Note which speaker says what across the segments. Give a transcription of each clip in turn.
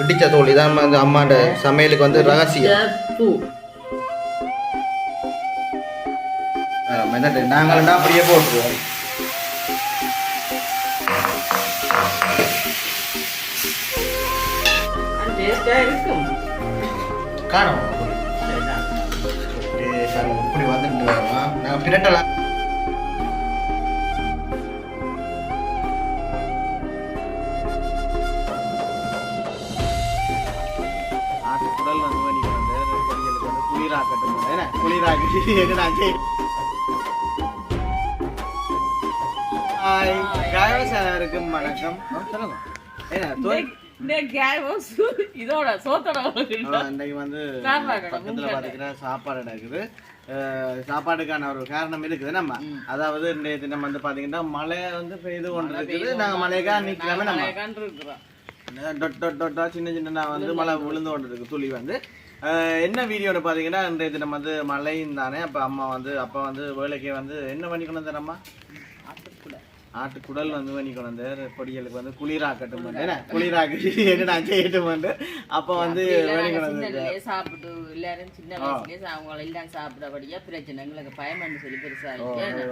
Speaker 1: இடிச்ச தோல் இதான் வந்து அம்மாண்ட சமையலுக்கு வந்து ரகசியம். நாங்களும் அப்படியே போட்டுருவோம்.
Speaker 2: சரிதான்.
Speaker 1: இப்படி வந்துட்டு நாங்கள் பிரட்டலாம்
Speaker 3: குளிராக்கி எங்கடா ஹாய் காயவசாருக்கு வணக்கம். ஆ, சொல்லுங்க ஏன்னா தோல்
Speaker 2: இந்த கேவோ இதோட சோத்தோட
Speaker 3: இன்னைக்கு வந்து பக்கத்துல. பாத்தீங்கன்னா சாப்பாடு நடக்குது. சாப்பாடுக்கான ஒரு காரணம் இருக்குது. நம்ம அதாவது இன்றைய தினம் வந்து பாத்தீங்கன்னா மழை வந்து பெய்து கொண்டு இருக்குது நாங்க மழைக்கா நிக்கலாமே நம்ம. சின்ன சின்ன வந்து மழை விழுந்து கொண்டு இருக்கு துளி வந்து. என்ன வீடியோன்னு பார்த்தீங்கன்னா இன்றைய தினம் வந்து மழையும் தானே அப்போ அம்மா வந்து அப்பா வந்து வேலைக்கு வந்து என்ன பண்ணிக்கணும் தினம்மா அம்மா ஆட்டுக்குடல் வந்து பண்ணி கொண்டு பொடிகளுக்கு வந்து குளிராக்கட்டும் குளிராக்கி என்னடா செய்யட்டும் வந்து. அப்போ வந்து
Speaker 2: சாப்பிட்டு எல்லாரும் சின்ன வயசுலயே அவங்க எல்லாம் சாப்பிடபடியா பிரச்சனை எங்களுக்கு பயமன்னு சொல்லி பெருசா இருக்கு.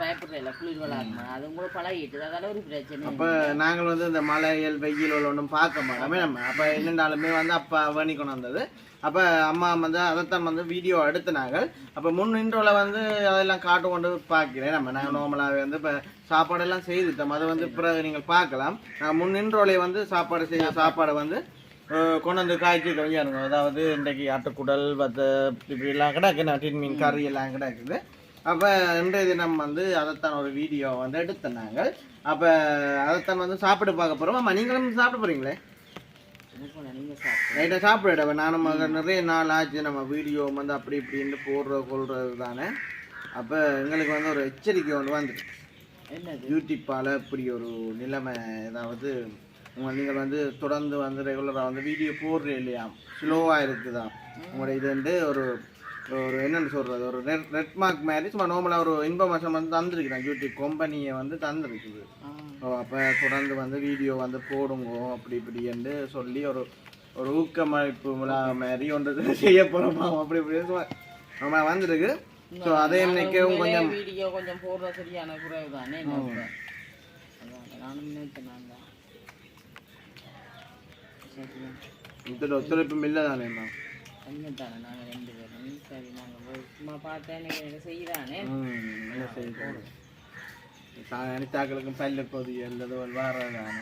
Speaker 2: பயப்படுறேன் குளிர் வளாகமா அது கூட பழகிட்டு அதால ஒரு பிரச்சனை.
Speaker 3: அப்போ நாங்கள் வந்து இந்த மலையல் வெயில் ஒன்றும் பார்க்க மாட்டோமே நம்ம. அப்போ என்னென்னாலுமே வந்து அப்பா வேணி கொண்டு வந்தது அப்போ அம்மா வந்து அதைத்தான் வந்து வீடியோ எடுத்தினாங்க. அப்போ முன் இன்ட்ரோவில் வந்து அதெல்லாம் காட்டு கொண்டு பார்க்கிறேன். நம்ம நாங்கள் நார்மலாகவே வந்து இப்போ சாப்பாடெல்லாம் செய்துட்டோம். அதை வந்து பிறகு நீங்கள் பார்க்கலாம். நாங்கள் முன் இன்ட்ரோலே வந்து சாப்பாடு செய்ய சாப்பாடை வந்து கொண்டு வந்து காய்ச்சி கொஞ்சம் அதாவது இன்றைக்கு ஆட்டுக்குடல் பத்து இப்படிலாம் கிடக்கு. நான் மீன் கறி எல்லாம் கிடக்குது. அப்போ இன்றைய தினம் வந்து அதைத்தான் ஒரு வீடியோ வந்து எடுத்தோம் நாங்கள் அப்போ அதைத்தான் வந்து சாப்பிட்டு பார்க்க போகிறோம் ஆமாம் நீங்களும் சாப்பிட போகிறீங்களே ரைட்டாக சாப்பிட நானும் மக நிறைய நாள் ஆச்சு நம்ம வீடியோ வந்து அப்படி இப்படின்னு போடுற கொள்றது தானே. அப்போ எங்களுக்கு வந்து ஒரு எச்சரிக்கை ஒன்று வந்துட்டு.
Speaker 2: என்னது?
Speaker 3: யூடியூப்பால் இப்படி ஒரு நிலைமை ஏதாவது உங்க நீங்கள் வந்து தொடர்ந்து வந்து ரெகுலராக வந்து வீடியோ போடுற இல்லையா? ஸ்லோவாக இருக்குதா? உங்களோட இது வந்து ஒரு ஒரு என்னன்னு சொல்கிறது ஒரு ரெட் ரெட் மார்க் மாதிரி சும்மா நார்மலாக ஒரு இன்ஃபர்மேஷன் வந்து தந்துருக்குறேன் யூடியூப் கம்பெனியை வந்து தந்துருக்குது. அப்போ தொடர்ந்து வந்து வீடியோ வந்து போடுங்க அப்படி இப்படின்னு சொல்லி ஒரு ஒரு ஊக்கமளிப்பு மாதிரி ஒன்று செய்ய போகிறோமா அப்படி சும்மா நம்ம வந்திருக்கு. ஸோ அதே நினைக்கவும் கொஞ்சம்
Speaker 2: வீடியோ கொஞ்சம் போடுற சரியான குறைவு தானே நானும் நினைச்சேன் நான் தான். சரி
Speaker 3: இதில் ஒத்துழைப்பும் இல்லை தானேம்மா
Speaker 2: தானே நாங்கள் ரெண்டு பேரும். சரி நாங்கள் சும்மா பார்த்தேன் எனக்கு செய்யறானே.
Speaker 3: ம் என்ன செய்ய அனிதாக்களுக்கும் பல்லு கொதி அல்லது ஒரு வாரதானே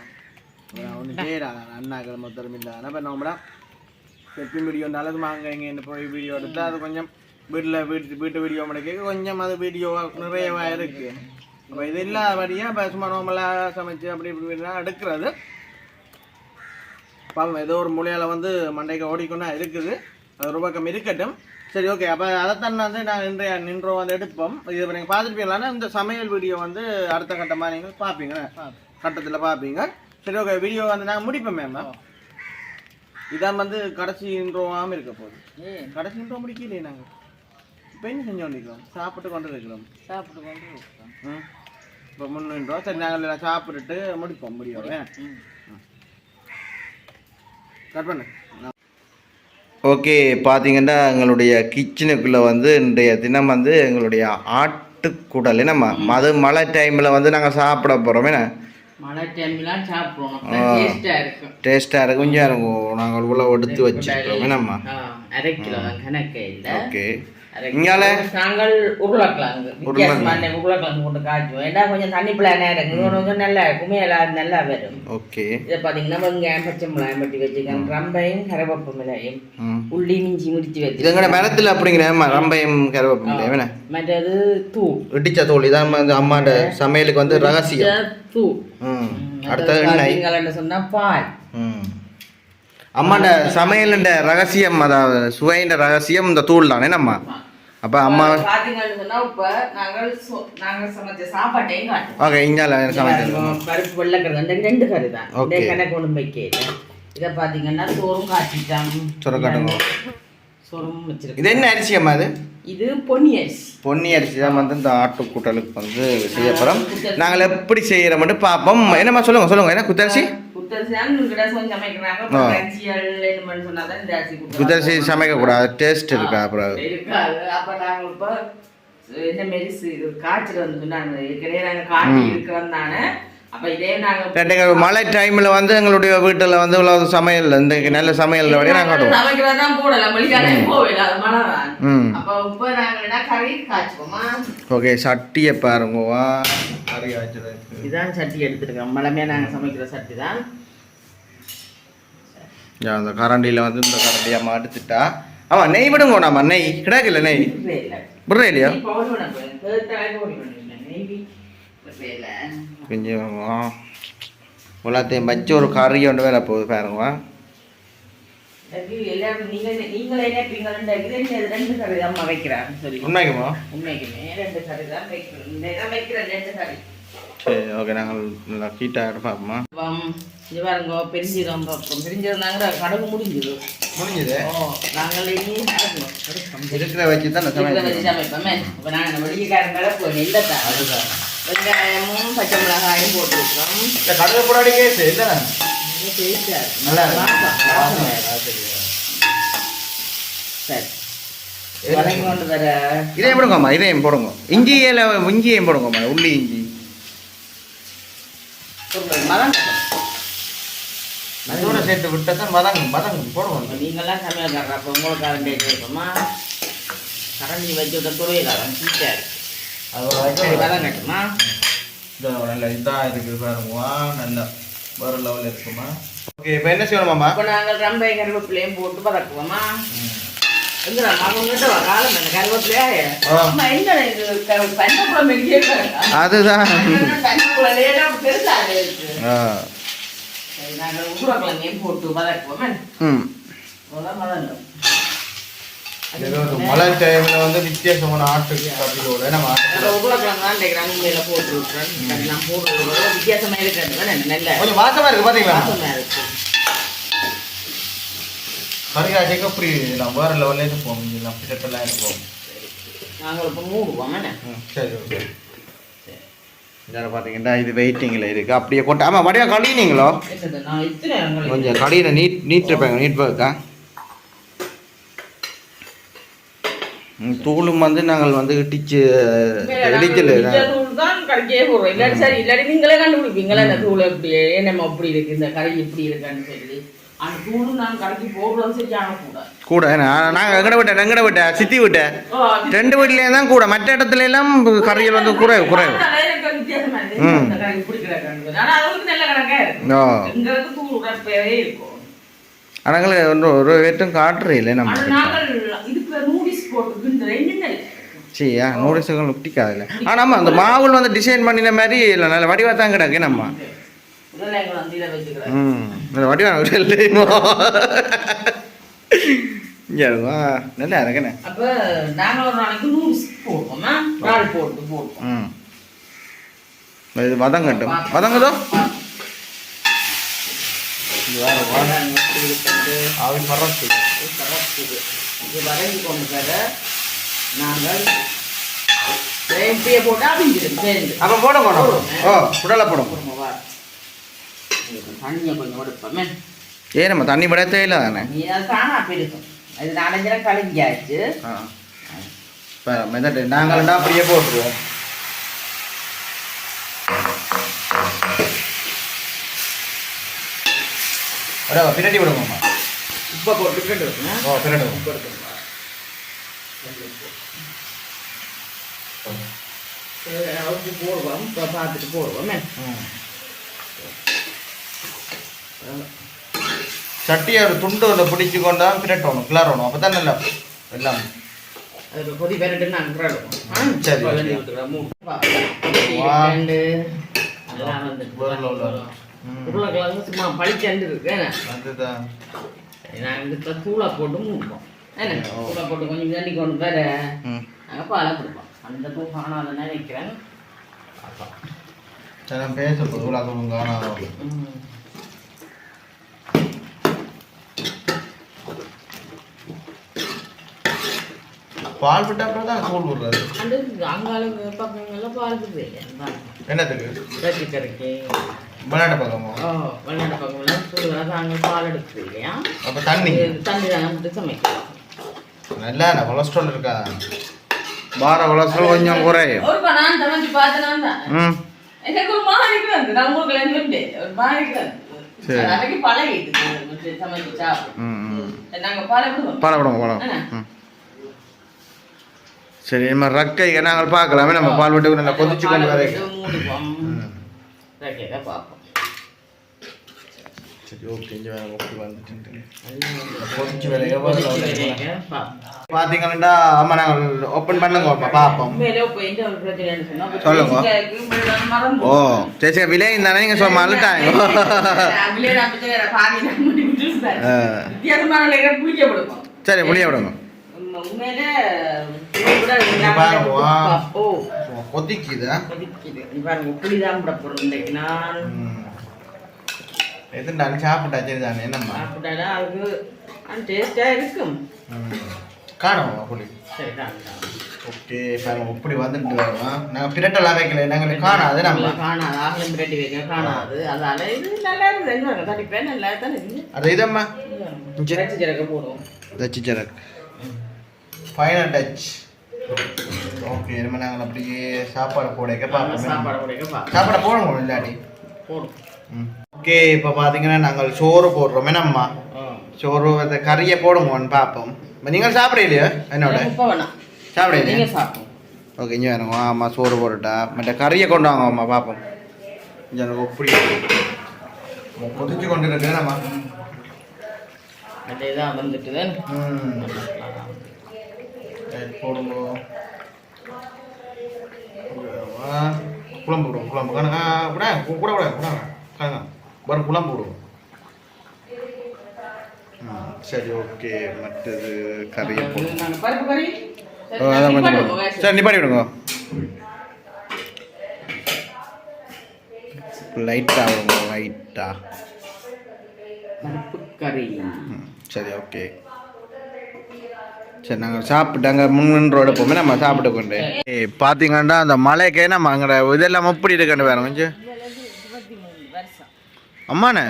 Speaker 3: ஒன்று செய்யறாங்க அண்ணாக்கள் மொத்தம் இல்லாதானே இப்போ நம்மளா செப்பி வீடியோ நல்லது வாங்க இங்கே போய் வீடியோ எடுத்து அது கொஞ்சம் வீட்டில் வீட்டு வீட்டு வீடியோ முடிக்க கொஞ்சம் அது வீடியோ நிறையவா இருக்கு அப்போ இது இல்லாதபடியாக இப்போ சும்மா நார்மலாக சமைச்சு அப்படி இப்படி இப்படிலாம் எடுக்கிறது பாவம் ஏதோ ஒரு மூலையால் வந்து மண்டைக்கு ஓடிக்கொண்டா இருக்குது அது ஒரு பக்கம் இருக்கட்டும் சரி ஓகே அப்போ அதைத்தான் வந்து நான் இன்றைய நின்றோ வந்து எடுப்போம். இது நீங்கள் பார்த்துருப்பீங்களான்னா இந்த சமையல் வீடியோ வந்து அடுத்த கட்டமாக நீங்கள் பார்ப்பீங்க. கட்டத்தில் பார்ப்பீங்க. சரி ஓகே வீடியோ வந்து நாங்கள் முடிப்போம் மேம் இதான் வந்து கடைசி இன்ட்ரோவாகவும் இருக்க போகுது. கடைசி இன்ட்ரோ முடிக்கலையே நாங்கள் இப்போ என்ன செஞ்சு கொண்டிருக்கிறோம்? சாப்பிட்டு கொண்டு இருக்கிறோம்.
Speaker 2: சாப்பிட்டு கொண்டு.
Speaker 3: ம். இப்போ முன்னு இன்ட்ரோ சரி நாங்கள் சாப்பிட்டுட்டு முடிப்போம். முடியும். கட் பண்ணு.
Speaker 1: ஓகே பார்த்தீங்கன்னா எங்களுடைய கிச்சனுக்குள்ளே வந்து இன்றைய தினம் வந்து எங்களுடைய ஆட்டுக்குடல். என்னம்மா அது மழை டைமில் வந்து நாங்கள் சாப்பிட போகிறோம் என்ன?
Speaker 2: மழை டைம்லாம் சாப்பிடுவோம். டேஸ்டா இருக்கும்.
Speaker 1: டேஸ்ட்டாக இருக்கும் கொஞ்சம் இருக்கும். நாங்கள் உள்ள எடுத்து வச்சுருக்கோம் என்னம்மா?
Speaker 2: ஆ, அரை கிலோ தான் கணக்கு இல்லை.
Speaker 1: ஓகே. இங்கால
Speaker 2: கிலோ. நாங்கள் உருளைக்கிழங்கு. வித்தியாசமான உருளைக்கிழங்கு போட்டு காய்ச்சுவோம். ஏன்னா கொஞ்சம் தண்ணி பிள்ளைனா இருக்கு? நல்லா குமையலா நல்லா வரும்.
Speaker 1: ஓகே.
Speaker 2: இதை பார்த்தீங்கன்னா வெங்காயம் பச்சை மிளகாயம் பட்டி ரம்பையும் கருவேப்பு மிளகையும் உள்ளி மிஞ்சி முடிச்சு வச்சு
Speaker 1: எங்கட மரத்தில் அப்படிங்கிற? ரம்பையும்
Speaker 2: மற்றது தூள்.
Speaker 1: இடிச்ச தோல் இதான் வந்து அம்மாண்ட சமையலுக்கு வந்து ரகசியம்.
Speaker 2: தூள்.
Speaker 1: ம். அடுத்தது எண்ணெய்
Speaker 2: சொன்னா பால்.
Speaker 1: அம்மாண்ட சமையலுண்ட ரகசியம் அதாவது சுவைண்ட ரகசியம் இந்த தூள் தானே நம்ம அப்போ அம்மா
Speaker 2: பாத்தீங்கன்னு சொன்னா இப்ப நாங்கள் நாங்கள் சமைச்ச சாப்பாட்டையும் காட்டுவோம்.
Speaker 1: ஓகே இஞ்சால சமைச்சது
Speaker 2: பருப்பு வெள்ளைக்கறி அந்த ரெண்டு கறி தான். இந்த கணக்கு ஒன்றும் வைக்கல. இதை பார்த்தீங்கன்னா சோறும் காய்ச்சிட்டான்
Speaker 1: சொர காட்டுங்க.
Speaker 2: சோறும் வச்சிருக்கு
Speaker 1: இது என்ன அரிசி அம்மா இது?
Speaker 2: இது பொன்னி அரிசி.
Speaker 1: பொன்னி அரிசி தான் வந்து இந்த ஆட்டுக்கூட்டலுக்கு வந்து செய்ய போகிறோம் நாங்கள் எப்படி செய்கிறோம் மட்டும் பார்ப்போம். என்னம்மா சொல்லுங்க சொல்லுங்க. என்ன குத்தரிசி?
Speaker 2: இந்த.
Speaker 3: குதிரசி சமைக்கக்கூடாது. டேஸ்ட் இருக்கா அப்புறம்?
Speaker 2: அப்ப நாங்க இப்ப என்ன மாரி காய்ச்சல் வந்து சொன்னாங்க. ஏற்கனவே நாங்க காட்டி இருக்கிறோம் தானே.
Speaker 3: மழை டைமில் வந்து எங்களுடைய வீட்டில் வந்து இவ்வளோ சமையல் இந்த நல்ல சமையல் வரையும் நாங்கள் காட்டுவோம்.
Speaker 2: சமைக்கிறதான்
Speaker 3: ஓகே சட்டியை பாருங்க வா. கறி காய்ச்சதுக்கு
Speaker 2: இதான் சட்டி எடுத்துருக்கோம். மழமையா நாங்க சமைக்கிற சட்டி தான்.
Speaker 3: யா, அந்த கரண்டியில் வந்து இந்த கரண்டியை மாட்டுத்திட்டா ஆமாம் நெய் விடுங்க நம்ம நெய். கிடாக்கல நெய். விடுறே இல்லையா? கொஞ்சம். எல்லாத்தையும் வச்சு ஒரு கறி ஒன்று வேற போகுது பாருங்க. உண்மைக்குமா? சரி ஓகே நாங்கள் நல்லா ஹீட்டாக பார்ப்போமா
Speaker 2: பெருஞ்சீரம் பார்ப்போம் பெருஞ்சீரம் முடிஞ்சது.
Speaker 3: முடிஞ்சது?
Speaker 2: நாங்கள்.
Speaker 3: இருக்கிற வச்சு தான்
Speaker 2: சமைப்போமே. இப்போ நாங்கள் வெளியக்காரன் கலப்போம் இல்லை தான்.
Speaker 3: அதுதான்.
Speaker 2: வெங்காயமும் பச்சை மிளகாயும் போட்டுருக்கோம்.
Speaker 3: இந்த கடுகு போடாடி கேஸ் இல்லை நல்லா.
Speaker 2: சரி. வதங்கி கொண்டு வர.
Speaker 3: இதையும் போடுங்கம்மா இதையும் போடுங்க. இஞ்சியில இஞ்சியையும் போடுங்கம்மா உள்ளி இஞ்சி. அதோட சேர்த்து விட்டா தான் வதங்கும் வதங்கும் போடுவோம்
Speaker 2: நீங்களாம் அப்போ உங்களுக்கு கரண்டி வச்சுருக்கோமா கரண்டி வச்சு விட்ட துறையிலாதான் சீட்டாரு வதங்கட்டுமா
Speaker 3: இதோ நல்ல இதாக இருக்குது பாருங்கம்மா. நல்லா வேறு லெவலில் இருக்குமா ஓகே இப்போ என்ன செய்யணுமாம்மா
Speaker 2: அப்போ நாங்கள் ரம்பை கருவேப்பிலையும் போட்டு வர கிடக்கா
Speaker 3: அதுதான்.
Speaker 2: போட்டு வதக்குவோமே
Speaker 3: ஏதோ ஒரு மழை டைமில் வந்து வித்தியாசமான ஆட்டு கறியோட நம்ம கொஞ்சம் வாசமாக இருக்குது பார்த்தீங்களா
Speaker 2: வாசமா இருக்கு.
Speaker 3: கறி காய்ச்சிக்க அப்படி நான் வேறு லெவல்லேருந்து போகும் நான் பிசட்டெல்லாம் இருப்போம்
Speaker 2: நாங்கள் இப்போ மூடுவோம்
Speaker 3: சரி ஓகே. இதில் பார்த்தீங்கன்னா இது வெயிட்டிங்கில் இருக்குது அப்படியே கொண்டு ஆமாம் வடிவா கழினீங்களோ கொஞ்சம் கடியில் நீட் நீட் இருப்பாங்க நீட் இருக்கா தூளும் வந்து நாங்கள் வந்து இடிச்சு இடிக்கல.
Speaker 2: இல்லாட்டி சரி இல்லாட்டி நீங்களே கண்டுபிடிப்பீங்களா? இந்த தூள் எப்படி என்னம்மா அப்படி இருக்கு இந்த கறி எப்படி இருக்கான்னு சொல்லி. அந்த தூளும் நான் கறிக்கு போடுறோம் சரியான கூட.
Speaker 3: கூட நாங்கள் எங்கட விட்டேன் எங்கட விட்டேன் சித்தி விட்டேன் ரெண்டு வீட்லேயே தான் கூட மற்ற இடத்துல எல்லாம் கறிகள் வந்து குறைவு குறைவு.
Speaker 2: இப்படி
Speaker 3: ஆனால் ஒரு வேட்டும் காட்டுறே இல்லை நம்ம
Speaker 2: ஆனா நாங்கள் இதுக்கு நூடில்ஸ் போட்டு ரெண்டு
Speaker 3: சரியா நூடுல்ஸுகள் பிடிக்காதுல்ல ஆனால் நம்ம அந்த மாவுல் வந்து டிசைன் பண்ணின மாதிரி இல்லை நல்ல வடிவாக தான் கிடக்கு நம்ம. ம் நல்ல வடிவாக இல்லையுமோ இங்கேவா நல்லா இருக்குண்ணே
Speaker 2: அப்ப ஒரு நாளைக்கு போட்டு
Speaker 3: இது வதங்கட்டும். வதங்குதோ? வேற
Speaker 2: இது வதங்கி கொண்டு வர நாங்கள் போட்டு
Speaker 3: அப்போ போட போடும் ஓ சுடலை போடும்
Speaker 2: குடும்பமா. தண்ணியை கொஞ்சம் எடுப்போமே
Speaker 3: ஏன் நம்ம தண்ணி பட தேயில தானே
Speaker 2: நீ அது தானா பெருக்கும் இது கழிஞ்சாச்சு
Speaker 3: ஆ இப்போ மெதட்டு நாங்கள்டா அப்படியே போட்டுருவோம் அடா பின்னாடி விடுவோம்மா
Speaker 2: உப்பை போட்டுக்கிட்டு இருக்கணும்.
Speaker 3: ஓ பின்னாடி
Speaker 2: உப்பு. சரி, உப்பு போடுவோம். இப்போ பார்த்துட்டு போடுவோமே.
Speaker 3: சட்டியை ஒரு துண்டு ஒன்று பிடிச்சி கொண்டா பிரட்டணும் கிளறணும். அப்போ தான் நல்லா எல்லாம்.
Speaker 2: அது கொதி பெரட்டு நாங்கள் கிடக்கும்
Speaker 3: சரி.
Speaker 2: ரெண்டு. உருளைக்கிழங்கு சும்மா பளிச்சண்டு இருக்கு நாங்கள் இந்த தூளை போட்டு மூடுவோம். என்ன. தூளை போட்டு கொஞ்சம் தண்ணி கொண்டு
Speaker 3: ம்.
Speaker 2: நாங்கள் பாலை கொடுப்போம். அந்த தூள் காணாத நினைக்கிறேன்?
Speaker 3: சரி நான் பேச அது உங்க காணாதோ. பால் விட்ட அப்புறம் தான் தூள் விடுறது
Speaker 2: அந்த அங்காள பக்கங்கள்லாம் பால்
Speaker 3: என்னத்துக்கு?
Speaker 2: கறி கறிக்கு
Speaker 3: விளையாட்டு பக்கமோ
Speaker 2: ஓ வெள்ளாட்டு பக்கம்லாம் சுடுவா நாங்கள் பால் எடுக்குது இல்லையா?
Speaker 3: அப்போ தண்ணி.
Speaker 2: தண்ணி தான் விட்டு சமைக்கலாம்.
Speaker 3: நல்லா இல்லை கொலஸ்ட்ரால் இருக்கா? பார கொலஸ்ட்ரால் கொஞ்சம் குறையும்.
Speaker 2: ஒரு நான் சமைச்சு பார்த்தேன் தான்
Speaker 3: ம்.
Speaker 2: எனக்கு ஒரு மாதிரி வந்து நான் உங்களுக்கு சொல்லிட்டேன் ஒரு வந்து
Speaker 3: சரி.
Speaker 2: அன்னைக்கு பழகிட்டு சமைச்சு சாப்பிடும்.
Speaker 3: ம் ம்.
Speaker 2: நாங்க பழகிடுவோம்
Speaker 3: பாலை விடுங்க பாலம்
Speaker 2: ஆ.
Speaker 3: ம். சரி நம்ம ரக்கையை நாங்கள் பார்க்கலாமே. நம்ம பால் விட்டு நல்லா கொதிச்சு கொண்டு வரைக்கும்.
Speaker 2: ரக்கையை பார்ப்போம்.
Speaker 3: சரி ஓகே இங்கே. பார்த்தீங்கன்னா நாங்கள் ஓப்பன் பண்ணுங்க அப்ப பார்ப்போம் சொல்லுங்க. ஓ சரி சரி விலை தானே நீங்கள் மறந்துட்டாங்க
Speaker 2: விடுவோம்.
Speaker 3: சரி புளிய விடுங்க கொதிக்குதா
Speaker 2: கொதிக்குது. பாருங்க, புளிதான் விட போறோம் நான்.
Speaker 3: எது நான் சாப்பிட்டா சரி தானே என்னம்மா
Speaker 2: சாப்பிட்டாதான் அதுக்கு அது டேஸ்டா இருக்கும்.
Speaker 3: காணும்
Speaker 2: தாங்க.
Speaker 3: ஓகே பாருங்க இப்படி வந்துட்டு வரோம்? நாங்கள் பிரட்டெல்லாம் வைக்கல நாங்கள் காணாது நம்ம
Speaker 2: காணாது ஆகலம் பிரட்டி வைக்க காணாது அதால இது நல்லா பாருங்க, தடிப்பேன் நல்லா தானே
Speaker 3: அது இதம்மா?
Speaker 2: இறைச்சி சிறக்க போடுவோம்.
Speaker 3: தச்சு சரக் ஃபைனல் டச் ஓகே நம்ம நாங்கள் அப்படியே சாப்பாடு போடைக்க பார்ப்போம்.
Speaker 2: சாப்பாடு கொடுக்க பா
Speaker 3: சாப்பாடு போடணும் இல்லாடி
Speaker 2: போடும்
Speaker 3: ஓகே இப்போ பார்த்தீங்கன்னா நாங்கள் சோறு போடுறோம் என்னம்மா சோறு அந்த கறியை போடுங்கன்னு பார்ப்போம் இப்போ நீங்கள் சாப்பிடலையோ என்னோட? சாப்பிடலையா ஓகே இங்கே வேணுங்க. ஆமாம் சோறு போட்டுட்டா. மற்ற கறியை கொண்டு வாங்க அம்மா பார்ப்போம் எனக்கு எப்படி கொதிச்சு கொண்டு இருக்கு. நம்ம
Speaker 2: அந்த இதான் வந்துட்டு
Speaker 3: போடுங்க. குழம்பு குழம்பு. கூட கூட கூட கூட கணக்கா வரும் குழம்பு விடுவோம் ம் சரி ஓகே மற்றது கறியை போடுவோம். சரி நிப்பாடி விடுங்க லைட்டாக விடுங்க லைட்டாக
Speaker 2: கறி
Speaker 3: சரி ஓகே சரி நாங்கள் சாப்பிட்டாங்க முன்னின்றோட போமே நம்ம சாப்பிட்டு கொண்டு பார்த்தீங்கன்னா அந்த மலைக்கே நம்ம அங்கே இதெல்லாம் எப்படி இருக்குன்னு வேற கொஞ்சம் அம்மாண்ணே.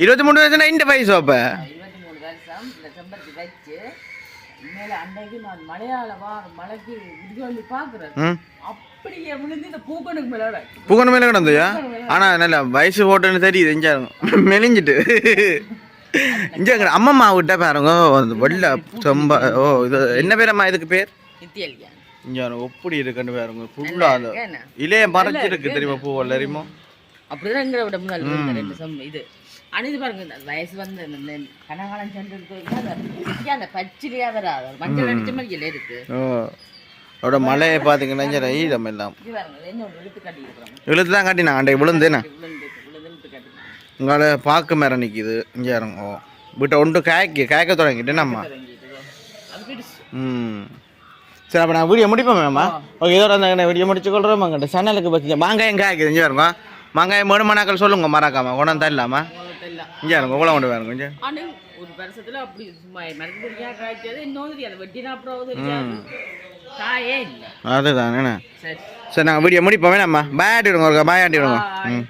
Speaker 3: இருபத்தி மூணு வயசுனா இந்த வயசு அப்போ.
Speaker 2: இருபத்தி மூணு வருஷம் இந்த செம்பருத்தி வச்சு மேல அன்றைக்கு நான் மலையாள வார மலைக்கு விடுதலை பார்க்குறேன்
Speaker 3: ம்.
Speaker 2: அப்படியே விழுந்து இந்த பூக்கணுக்கு மேல
Speaker 3: பூக்கணும் மேலே கிடந்தையா? ஆனால் நல்ல வயசு போட்டுன்னு தெரியுது இஞ்சா மெலிஞ்சிட்டு. இங்கே அம்மம்மா விட்ட பாருங்க. வெள்ள ரொம்ப ஓ இது என்ன பேரம்மா இதுக்கு பேர்?
Speaker 2: நித்தியலியா
Speaker 3: இங்கே எப்படி இருக்குன்னு பாருங்க. ஃபுல்லாக இலைய மறைச்சிருக்கு தெரியுமா பூவல் தெரியுமா
Speaker 2: அப்படிதான் எங்களை விட ரெண்டு சம் இது. இது பாருங்க வயசு வந்து இந்த கனகாலம் சென்று அந்த பச்சிலையா வராது மஞ்சள் அடிச்ச மாதிரி இல்லை இருக்கு.
Speaker 3: ஓ. அதோட மலையை பார்த்தீங்கன்னா இங்கே ஈரம் எல்லாம்.
Speaker 2: இழுத்து
Speaker 3: தான் காட்டினாங்க அண்டை விழுந்தேண்ணே
Speaker 2: விழுந்து விழுந்து இழுத்து காட்டினாங்க.
Speaker 3: உங்களை பார்க்க மேலே நிற்கிது இங்கே இறங்க. ஓ வீட்டை ஒன்று காய்க்க காய்க்க தொடங்கிட்டு நம்ம
Speaker 2: அது பிடிச்சு
Speaker 3: ம். சரி அப்போ நான் வீடியோ முடிப்போம் மேம்மா ஓகே இதோட அந்த வீடியோ முடிச்சு கொள்கிறோம் சன்னலுக்கு பற்றி மாங்காயம் காய்க்குது இங்கே இருங்க மாங்காயம் வேணுமானாக்கள் சொல்லுங்க மறக்காம. கொண்டாந்து தரலாமா? இங்கே இருங்க உங்களை கொண்டு வேறுங்க கொஞ்சம்
Speaker 2: ஒரு வருஷத்துல அப்படி இல்லை.
Speaker 3: அதுதான் என்ன
Speaker 2: சரி.
Speaker 3: சரி நாங்கள் வீடியோ முடிப்போமே நம்ம. பாயாட்டி விடுங்க ஒரு பாயாட்டி விடுங்க ம்.